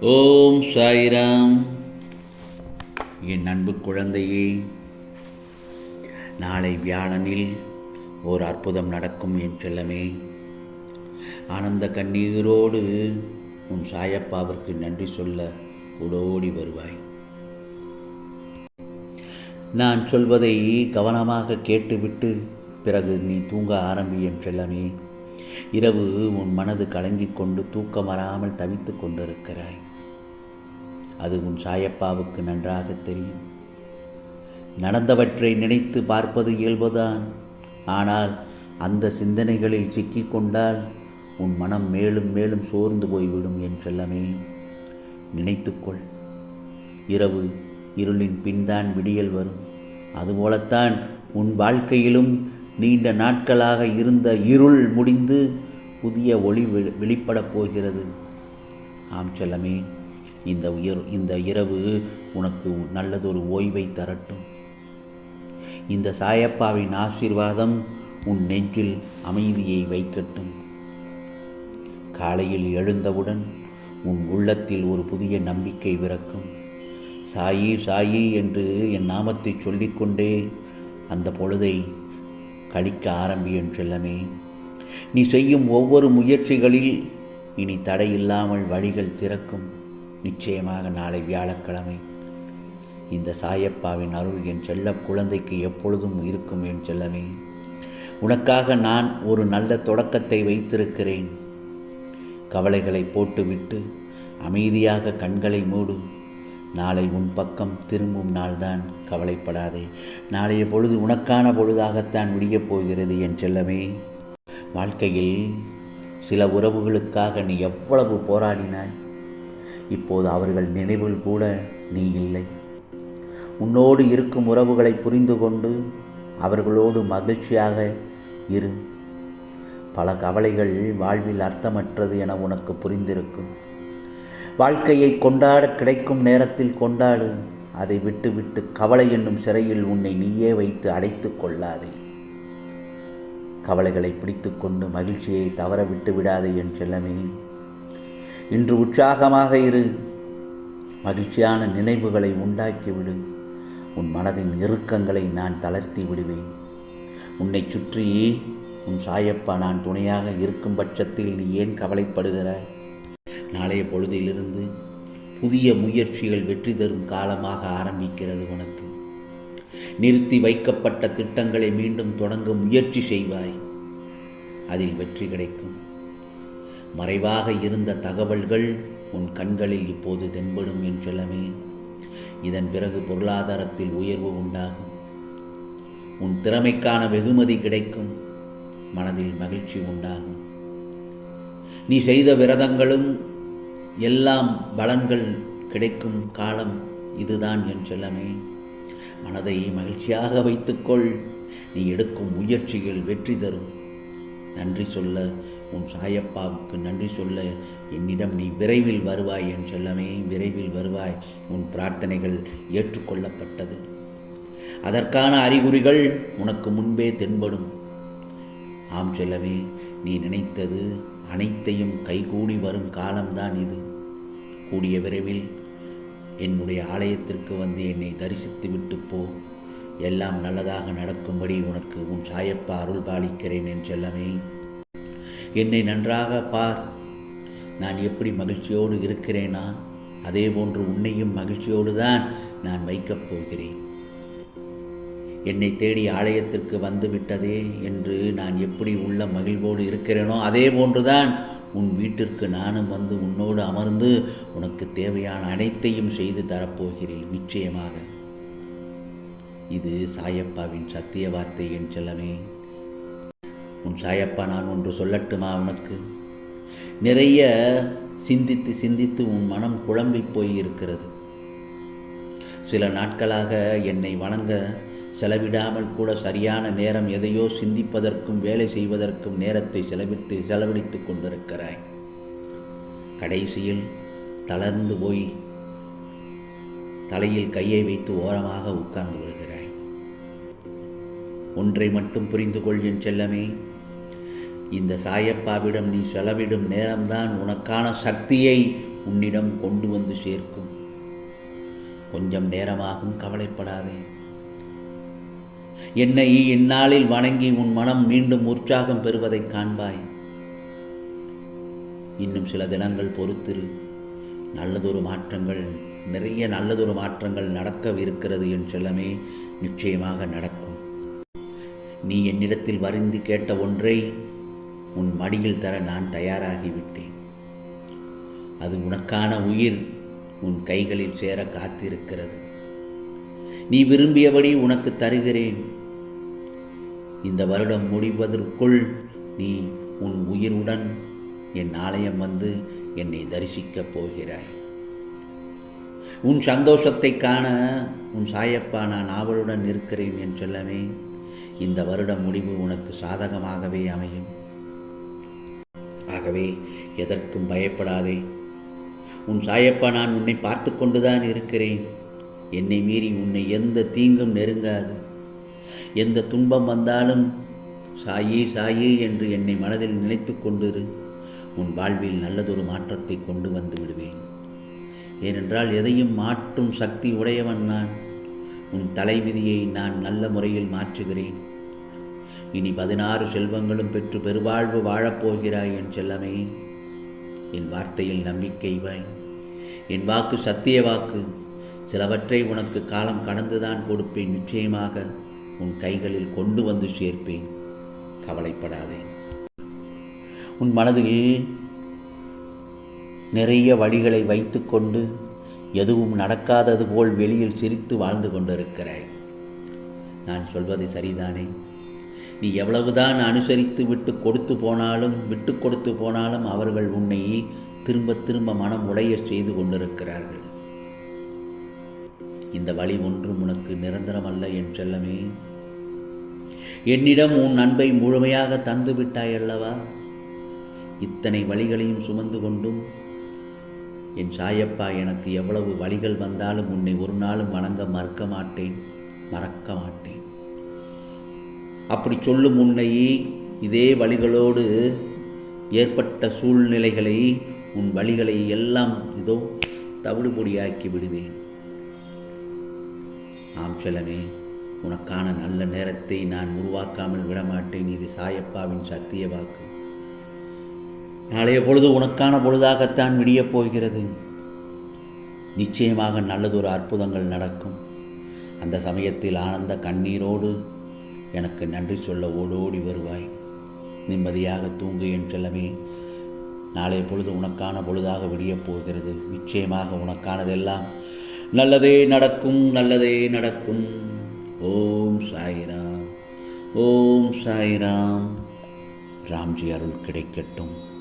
ஓம் சாய்ராம். என் அன்பு குழந்தையே நாளை வியாழனில் ஓர் அற்புதம் நடக்கும் என் செல்லமே. ஆனந்த கண்ணீரோடு உன் சாயப்பாவிற்கு நன்றி சொல்ல உடோடி வருவாய். நான் சொல்வதை கவனமாக கேட்டுவிட்டு பிறகு நீ தூங்க ஆரம்பி என் செல்லமே. இரவு உன் மனது கலங்கிக் கொண்டு தூக்கம் வராமல் தவித்துக் கொண்டிருக்கிறாய். அது உன் சாயப்பாவுக்கு நன்றாக தெரியும். நடந்தவற்றை நினைத்து பார்ப்பது இயல்புதான். ஆனால் அந்த சிந்தனைகளில் சிக்கிக்கொண்டால் உன் மனம் மேலும் மேலும் சோர்ந்து போய்விடும் என் செல்லமே. நினைத்துக்கொள் இரவு இருளின் பின்தான் விடியல் வரும். அதுபோலத்தான் உன் வாழ்க்கையிலும் நீண்ட நாட்களாக இருந்த இருள் முடிந்து புதிய ஒளி வெளிப்படப் போகிறது. ஆம் செல்லமே. இந்த உயர் இந்த இரவு உனக்கு நல்லதொரு ஓய்வை தரட்டும். இந்த சாயப்பாவின் ஆசீர்வாதம் உன் நெஞ்சில் அமைதியை வைக்கட்டும். காலையில் எழுந்தவுடன் உன் உள்ளத்தில் ஒரு புதிய நம்பிக்கை விறக்கும் சாயி சாயி என்று என் நாமத்தை சொல்லிக்கொண்டே அந்த பொழுதை கழிக்க ஆரம்பி என் செல்லமே. நீ செய்யும் ஒவ்வொரு முயற்சிகளில் இனி தடையில்லாமல் வழிகள் திறக்கும். நிச்சயமாக நாளை வியாழக்கிழமை. இந்த சாயப்பாவின் அருள் என் செல்ல குழந்தைக்கு எப்பொழுதும் இருக்கும் என் செல்லமே. உனக்காக நான் ஒரு நல்ல தொடக்கத்தை வைத்திருக்கிறேன். கவலைகளை போட்டுவிட்டு அமைதியாக கண்களை மூடு. நாளை உன் பக்கம் திரும்பும் நாள்தான் கவலைப்படாதே. நாளைய பொழுது உனக்கான பொழுதாகத்தான் விடியப் போகிறது என் செல்லமே. வாழ்க்கையில் சில உறவுகளுக்காக நீ எவ்வளவு போராடினாய்? இப்போது அவர்கள் நினைவில் கூட நீ இல்லை. உன்னோடு இருக்கும் உறவுகளை புரிந்து கொண்டு அவர்களோடு மகிழ்ச்சியாக இரு. பல கவலைகள் வாழ்வில் அர்த்தமற்றது என உனக்கு புரிந்திருக்கும் வாழ்க்கையை கொண்டாட கிடைக்கும் நேரத்தில் கொண்டாடு. அதை விட்டுவிட்டு கவலை என்னும் சிறையில் உன்னை நீயே வைத்து அடைத்து கொள்ளாதே. கவலைகளை பிடித்துக்கொண்டு மகிழ்ச்சியை தவற விட்டு விடாதே என் செல்லமே. இன்று உற்சாகமாக இரு. மகிழ்ச்சியான நினைவுகளை உண்டாக்கிவிடு உன் மனதின் இறுக்கங்களை நான் தளர்த்தி விடுவேன். உன்னை சுற்றி உன் சாயப்பா நான் துணையாக இருக்கும் பட்சத்தில் நீ ஏன் கவலைப்படுகிறாய்? நாளைய பொழுதிலிருந்து புதிய முயற்சிகள் வெற்றி தரும் காலமாக ஆரம்பிக்கிறது உனக்கு. நிறுத்தி வைக்கப்பட்ட திட்டங்களை மீண்டும் தொடங்க முயற்சி செய்வாய். அதில் வெற்றி கிடைக்கும். மறைவாக இருந்த தகவல்கள் உன் கண்களில் இப்போது தென்படும் என் செல்லமே. இதன் பிறகு பொருளாதாரத்தில் உயர்வு உண்டாகும். உன் திறமைக்கான வெகுமதி கிடைக்கும். மனதில் மகிழ்ச்சி உண்டாகும். நீ செய்த விரதங்களும் எல்லாம் பலன்கள் கிடைக்கும் காலம் இதுதான் என் செல்லமே. மனதை மகிழ்ச்சியாக வைத்துக்கொள். நீ எடுக்கும் முயற்சிகள் வெற்றி தரும். நன்றி சொல்ல உன் சாயப்பாவுக்கு நன்றி சொல்ல என்னிடம் நீ விரைவில் வருவாய் என் செல்லமே விரைவில் வருவாய். உன் பிரார்த்தனைகள் ஏற்றுக்கொள்ளப்பட்டது. அதற்கான அறிகுறிகள் உனக்கு முன்பே தென்படும். ஆம் செல்லமே நீ நினைத்தது அனைத்தையும் கைகூடி வரும் காலம்தான் இது. கூடிய விரைவில் என்னுடைய ஆலயத்திற்கு வந்து என்னை தரிசித்து விட்டு போ. எல்லாம் நல்லதாக நடக்கும்படி உனக்கு உன் சாயப்பா அருள் பாலிக்கிறேன் என் செல்லமே. என்னை நன்றாக பார். நான் எப்படி மகிழ்ச்சியோடு இருக்கிறேனா? அதே போன்று உன்னையும் மகிழ்ச்சியோடு தான் நான் வைக்கப் போகிறேன். என்னை தேடி ஆலயத்திற்கு வந்து விட்டதே என்று நான் எப்படி உள்ள மகிழ்வோடு இருக்கிறேனோ அதே போன்றுதான் உன் வீட்டிற்கு நானும் வந்து உன்னோடு அமர்ந்து உனக்கு தேவையான அனைத்தையும் செய்து தரப்போகிறேன் நிச்சயமாக. இது சாயப்பாவின் சத்திய வார்த்தை என் செல்லமே. உன் சாயப்பா நான் ஒன்று சொல்லட்டுமா உனக்கு? நிறைய சிந்தித்து சிந்தித்து உன் மனம் குழம்பி போய் இருக்கிறது சில நாட்களாக என்னை வணங்க செலவிடாமல் கூட சரியான நேரம் எதையோ சிந்திப்பதற்கும் வேலை செய்வதற்கும் நேரத்தை செலவிட்டு செலவழித்து கொண்டிருக்கிறாய். கடைசியில் தளர்ந்து போய் தலையில் கையை வைத்து ஓரமாக உட்கார்ந்து விடுகிறாய். ஒன்றை மட்டும் புரிந்து கொள் என் செல்லமே. இந்த சாயப்பாவிடம் நீ செலவிடும் நேரம்தான் உனக்கான சக்தியை உன்னிடம் கொண்டு வந்து சேர்க்கும். கொஞ்சம் நேரமாகும் கவலைப்படாதே. என்னை இந்நாளில் வணங்கி உன் மனம் மீண்டும் உற்சாகம் பெறுவதைக் காண்பாய். இன்னும் சில தினங்கள் பொறுத்திரு. நல்லதொரு மாற்றங்கள் நிறைய நல்லதொரு மாற்றங்கள் நடக்கவிருக்கிறது என் செல்லமே நிச்சயமாக நடக்கும். நீ என்னிடத்தில் வருந்தி கேட்ட ஒன்றை உன் மடியில் தர நான் தயாராகிவிட்டேன். அது உனக்கான உயிர் உன் கைகளில் சேர காத்திருக்கிறது. நீ விரும்பியபடி உனக்கு தருகிறேன். இந்த வருடம் முடிவதற்குள் நீ உன் உயிருடன் என் ஆலயம் வந்து என்னை தரிசிக்கப் போகிறாய். உன் சந்தோஷத்தை காண உன் சாயப்பா நான் ஆவலுடன் இருக்கிறேன் என் செல்லமே. இந்த வருட முடிவு உனக்கு சாதகமாகவே அமையும். ஆகவே எதற்கும் பயப்படாதே. உன் சாயப்பா நான் உன்னை பார்த்து கொண்டுதான் இருக்கிறேன். என்னை மீறி உன்னை எந்த தீங்கும் நெருங்காது. எந்த துன்பம் வந்தாலும் சாயி சாயி என்று என்னை மனதில் நினைத்து கொண்டிரு. உன் வாழ்வில் நல்லதொரு மாற்றத்தை கொண்டு வந்து விடுவேன். ஏனென்றால் எதையும் மாற்றும் சக்தி உடையவன் நான். உன் தலைவிதியை நான் நல்ல முறையில் மாற்றுகிறேன். இனி பதினாறு செல்வங்களும் பெற்று பெருவாழ்வு வாழப்போகிறாய் என் செல்லமே. என் வார்த்தையில் நம்பிக்கை வாய் என் வாக்கு சத்திய வாக்கு. சிலவற்றை உனக்கு காலம் கடந்துதான் கொடுப்பேன். நிச்சயமாக உன் கைகளில் கொண்டு வந்து சேர்ப்பேன். கவலைப்படாதே. உன் மனதில் நிறைய வழிகளை வைத்துக்கொண்டு எதுவும் நடக்காதது போல் வெளியில் சிரித்து வாழ்ந்து கொண்டிருக்கிறாய். நான் சொல்வது சரிதானே? நீ எவ்வளவுதான் அனுசரித்து விட்டு கொடுத்து போனாலும் விட்டு கொடுத்து போனாலும் அவர்கள் உன்னை திரும்ப திரும்ப மனம் உடைய செய்து கொண்டிருக்கிறார்கள். இந்த வழி ஒன்றும் உனக்கு நிரந்தரமல்ல என் செல்லமே. என்னிடம் உன் அன்பை முழுமையாக தந்து விட்டாய் அல்லவா? இத்தனை வழிகளையும் சுமந்து கொண்டும் என் சாயப்பா எனக்கு எவ்வளவு வழிகள் வந்தாலும் உன்னை ஒரு நாளும் வணங்க மறக்க மாட்டேன். மறக்க மாட்டேன். அப்படி சொல்லும் உன்னை இதே வழிகளோடு ஏற்பட்ட சூழ்நிலைகளை உன் வழிகளை எல்லாம் இதோ தவிடுபொடியாக்கி விடுவேன். ஆம் செல்லமே உனக்கான நல்ல நேரத்தை நான் உருவாக்காமல் விடமாட்டேன். இது சாயப்பாவின் சத்திய வாக்கு. நாளைய பொழுது உனக்கான பொழுதாகத்தான் விடியப் போகிறது. நிச்சயமாக நல்லதொரு அற்புதங்கள் நடக்கும். அந்த சமயத்தில் ஆனந்த கண்ணீரோடு எனக்கு நன்றி சொல்ல ஓடோடி வருவாய். நிம்மதியாக தூங்கு என் செல்லமே. நாளைய பொழுது உனக்கான பொழுதாக விடியப் போகிறது. நிச்சயமாக உனக்கானதெல்லாம் நல்லதே நடக்கும் நல்லதே நடக்கும். ஓம் சாய்ராம் ஓம் சாய்ராம். ராம்ஜி அருள் கிடைக்கட்டும்.